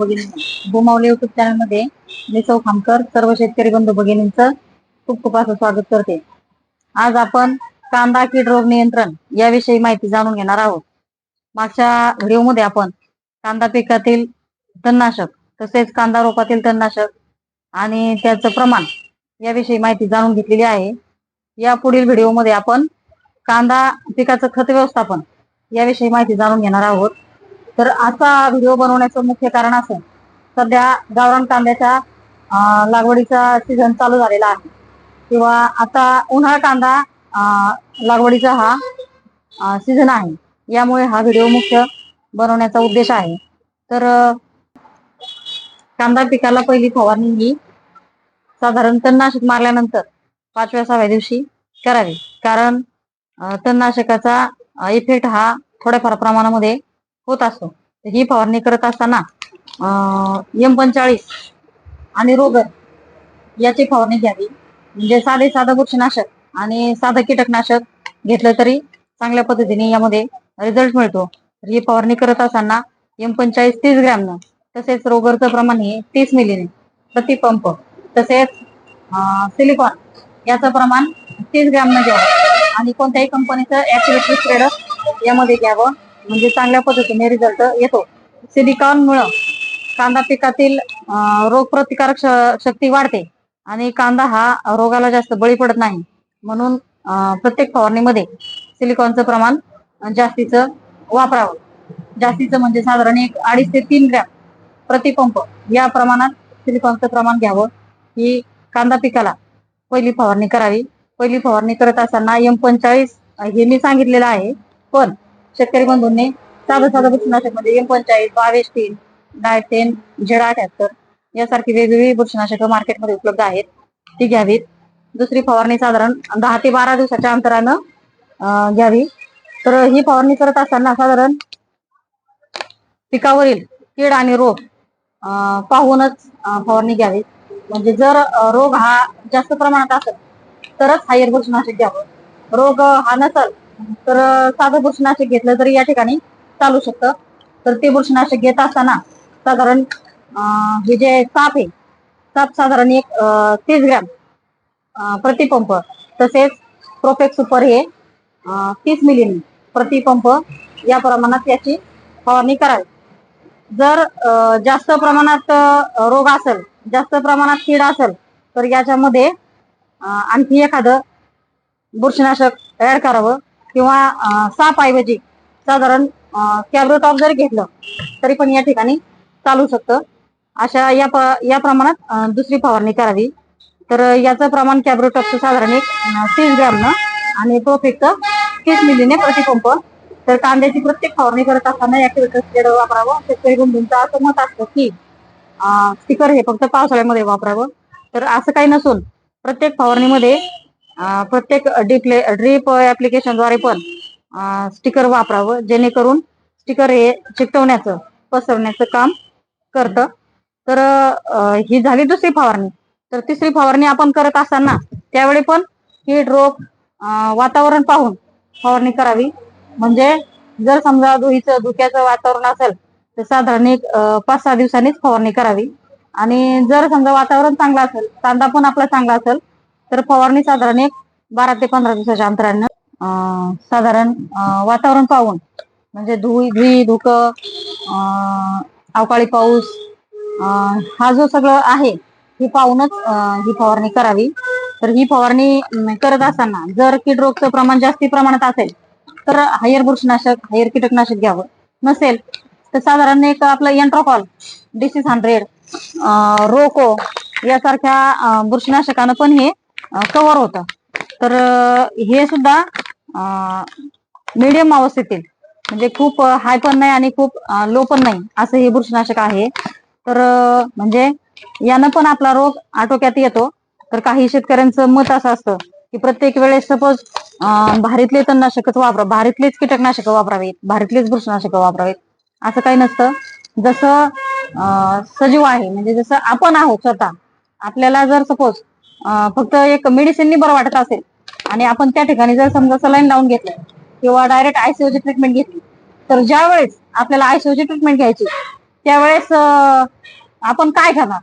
भगिनी भूमावले युट्यूब चॅनलमध्ये मी सौ खामकर सर्व शेतकरी बंधू भगिनींचं खूप खूप असं स्वागत करते. आज आपण कांदा कीड रोग नियंत्रण याविषयी माहिती जाणून घेणार आहोत. मागच्या व्हिडिओमध्ये आपण कांदा पिकातील तणनाशक तसेच कांदा रोपातील तणनाशक आणि त्याचं प्रमाण याविषयी माहिती जाणून घेतलेली आहे. या पुढील व्हिडिओमध्ये आपण कांदा पिकाचं खत व्यवस्थापन याविषयी माहिती जाणून घेणार आहोत. तर असा व्हिडिओ बनवण्याचं मुख्य कारण असं सध्या गावरान कांद्याच्या लागवडीचा सीझन चालू झालेला आहे. किंवा आता उन्हाळा कांदा लागवडीचा हा सीझन आहे. यामुळे हा व्हिडिओ मुख्य बनवण्याचा उद्देश आहे. तर कांदा पिकाला पहिली फवारणी ही साधारण तणनाशक मारल्यानंतर पाचव्या सहाव्या दिवशी करावी. कारण तणनाशकाचा इफेक्ट हा थोड्याफार प्रमाणामध्ये होत असतो तर ही फवारणी करत असताना एम पंचाळीस आणि रोगर याची फवारणी घ्यावी. म्हणजे साधे साधं बुरशीनाशक आणि साधं कीटकनाशक घेतलं तरी चांगल्या पद्धतीने यामध्ये रिझल्ट मिळतो. तर ही फवारणी करत असताना एम पंचाळीस तीस ग्रॅमनं तसेच रोगरचं प्रमाण हे तीस मिलीने प्रतिपंप तसेच सिलिकॉन याचं प्रमाण तीस ग्रॅमनं घ्यावं. आणि कोणत्याही कंपनीचं ऍक्टिव्हिटी स्प्रेडर यामध्ये घ्यावं. म्हणजे चांगल्या पद्धतीने रिझल्ट येतो. सिलिकॉनमुळं कांदा पिकातील रोगप्रतिकारक शक्ती वाढते आणि कांदा हा रोगाला जास्त बळी पडत नाही. म्हणून प्रत्येक फवारणीमध्ये सिलिकॉनचं प्रमाण जास्तीचं वापरावं. जास्तीचं म्हणजे साधारण एक अडीच ते तीन ग्रॅम प्रतिपंप या प्रमाणात सिलिकॉनचं प्रमाण घ्यावं ही कांदा पिकाला पहिली फवारणी करावी. पहिली फवारणी करत असताना एम पंचाळीस हे मी सांगितलेलं आहे. पण शेतकरी बंधूंनी साधं साधं बुरशीनाशक म्हणजे एम पंचाळीस बावीस तीन डायटेन झेड अठ्याहत्तर यासारखी वेगवेगळी बुरशीनाशकं मार्केटमध्ये उपलब्ध आहेत. ती घ्यावीत. दुसरी फवारणी साधारण दहा ते बारा दिवसाच्या अंतरानं अं, घ्यावी. तर ही फवारणी करत असताना साधारण पिकावरील कीड आणि रोग अं, पाहूनच फवारणी घ्यावी. म्हणजे जर रोग हा जास्त प्रमाणात असेल तरच हायर बुरशीनाशक घ्यावं. रोग हा नसेल तर साधं बुरशीनाशक घेतलं तरी या ठिकाणी चालू शकतं. तर ते बुरशीनाशक घेत असताना साधारण हे जे साप आहे साप साधारण एक तीस ग्रॅम प्रतिपंप तसेच प्रोफेक्स सुपर हे तीस मिली प्रतिपंप या प्रमाणात याची फवारणी करावी. जर जास्त प्रमाणात रोग असेल जास्त प्रमाणात कीड असेल तर याच्यामध्ये आणखी एखादं बुरशीनाशक तयार करावं. किंवा साप ऐवजी साधारण कॅब्रोटॉप जरी घेतलं तरी पण या ठिकाणी चालू शकतं. अशा या या प्रमाणात दुसरी फवारणी करावी. तर याचं प्रमाण कॅब्रोटॉपचं साधारण एक तीस ग्रॅमनं आणि प्रोफेक्टचं तीस मिलीने प्रतिपंप तर कांद्याची प्रत्येक फवारणी करत असताना या स्प्रेड वापरावं. शेतकरी बंधूंचं असं मत असतं की स्टिकर हे फक्त पावसाळ्यामध्ये वापरावं. तर असं काही नसून प्रत्येक फवारणीमध्ये प्रत्येक डिप्ले ड्रीप ऍप्लिकेशनद्वारे पण स्टिकर वापरावं जेणेकरून स्टिकर हे चिकटवण्याचं पसरवण्याचं काम करतं. तर ही झाली दुसरी फवारणी. तर तिसरी फवारणी आपण करत असताना त्यावेळी पण कीड रोग वातावरण पाहून फवारणी करावी. म्हणजे जर समजा धुईचं धुक्याचं वातावरण असेल तर साधारण एक पाच सहा दिवसांनीच फवारणी करावी. आणि जर समजा वातावरण चांगलं असेल कांदा पण आपला चांगला असेल तर फवारणी साधारण एक बारा ते पंधरा दिवसाच्या अंतरानं साधारण वातावरण पाहून म्हणजे धुई धुई धुक अवकाळी पाऊस हा जो सगळं आहे हे पाहूनच ही फवारणी करावी. तर ही फवारणी करत असताना जर कीड रोगचं प्रमाण जास्ती प्रमाणात असेल तर हायर बुरशीनाशक हायर कीटकनाशक घ्यावं. नसेल तर साधारण एक आपलं एन्ट्रोकॉल डिसीस हंड्रेड रोको यासारख्या अं, बुरशीनाशकानं पण हे कव्हर होतं. तर हे सुद्धा मीडियम अवस्थेतील म्हणजे खूप हाय पण नाही आणि खूप लो पण नाही असं हे बुरशीनाशक आहे. तर म्हणजे यानं पण आपला रोग आटोक्यात येतो. तर काही शेतकऱ्यांचं मत असं असतं की प्रत्येक वेळेस सपोज भारीतले तणनाशकच वापरा भारीतलेच कीटकनाशक वापरावेत भारीतलेच बुरशीनाशक वापरावेत असं काही नसतं. जसं सजीव आहे म्हणजे जसं आपण आहोत स्वतः आपल्याला जर सपोज फक्त एक मेडिसिननी बरं वाटत असेल. आणि आपण त्या ठिकाणी जर समजा सलाईन लावून घेतलं किंवा डायरेक्ट आयसीयूची ट्रीटमेंट घेतली तर ज्या वेळेस आपल्याला आयसीयूची ट्रीटमेंट घ्यायची त्यावेळेस आपण काय करणार?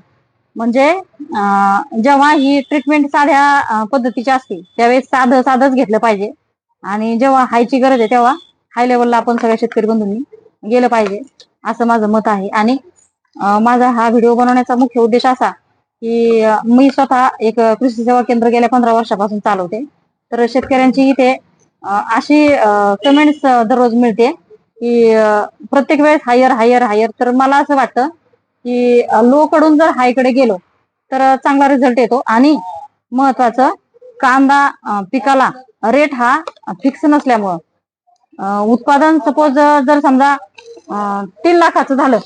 म्हणजे जेव्हा ही ट्रीटमेंट साध्या पद्धतीची असते त्यावेळेस साधं साधंच घेतलं पाहिजे. आणि जेव्हा हायची गरज आहे तेव्हा हाय लेवलला आपण सगळ्या शेतकरी बंधूंनी गेलं पाहिजे असं माझं मत आहे. आणि माझा हा व्हिडिओ बनवण्याचा मुख्य उद्देश असा की मी स्वतः एक कृषी सेवा केंद्र गेल्या पंधरा वर्षापासून चालवते. तर शेतकऱ्यांची इथे अशी कमेंट्स दररोज मिळते की प्रत्येक वेळेस हायर हायर हायर तर मला असं वाटतं की लो कडून जर हायकडे गेलो तर चांगला रिझल्ट येतो. आणि महत्वाचं कांदा पिकाला रेट हा फिक्स नसल्यामुळं उत्पादन सपोज जर समजा तीन लाखाचं झालं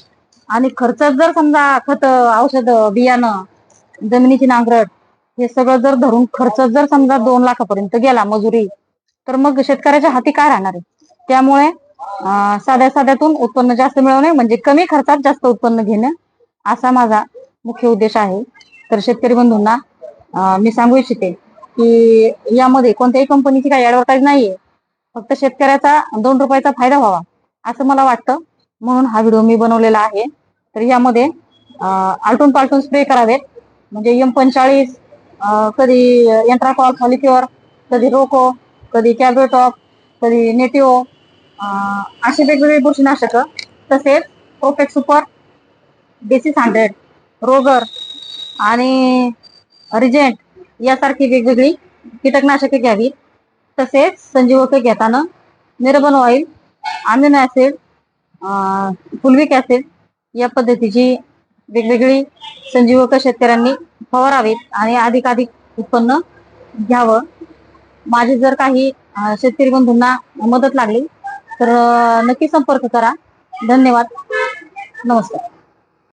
आणि खर्च जर समजा खत औषध बियाणं जमिनीची नांगरट हे सगळं जर धरून खर्च जर समजा दोन लाखापर्यंत गेला मजुरी तर मग शेतकऱ्याच्या हाती काय राहणार आहे? त्यामुळे साध्या साध्यातून उत्पन्न जास्त मिळवणे म्हणजे कमी खर्चात जास्त उत्पन्न घेणं असा माझा मुख्य उद्देश आहे. तर शेतकरी बंधूंना मी सांगू इच्छिते की यामध्ये कोणत्याही कंपनीची काही ऍडव्हर्टाईज नाहीये. फक्त शेतकऱ्याचा दोन रुपयाचा फायदा व्हावा असं मला वाटतं. म्हणून हा व्हिडिओ मी बनवलेला आहे. तर यामध्ये आलटून पालटून स्प्रे करावेत. म्हणजे एम पंचाळीस कधी एंट्राकॉल फॉलिक्युअर कधी रोको कधी कॅब्रोटॉप कधी नेटिओ असे वेगवेगळी बुरशीनाशक तसेच Profex super basis hundred Rogor आणि रिजेंट यासारखी वेगवेगळी कीटकनाशके घ्यावी तसेच संजीवके घेताना निर्बन oil amino acid fulvic acid या पद्धतीची वेगवेगळी संजीवक शेतकऱ्यांनी फवारावीत आणि अधिकाधिक उत्पन्न घ्यावं. माझी जर काही शेतकरी बंधूंना मदत लागली तर नक्की संपर्क करा. धन्यवाद. नमस्कार.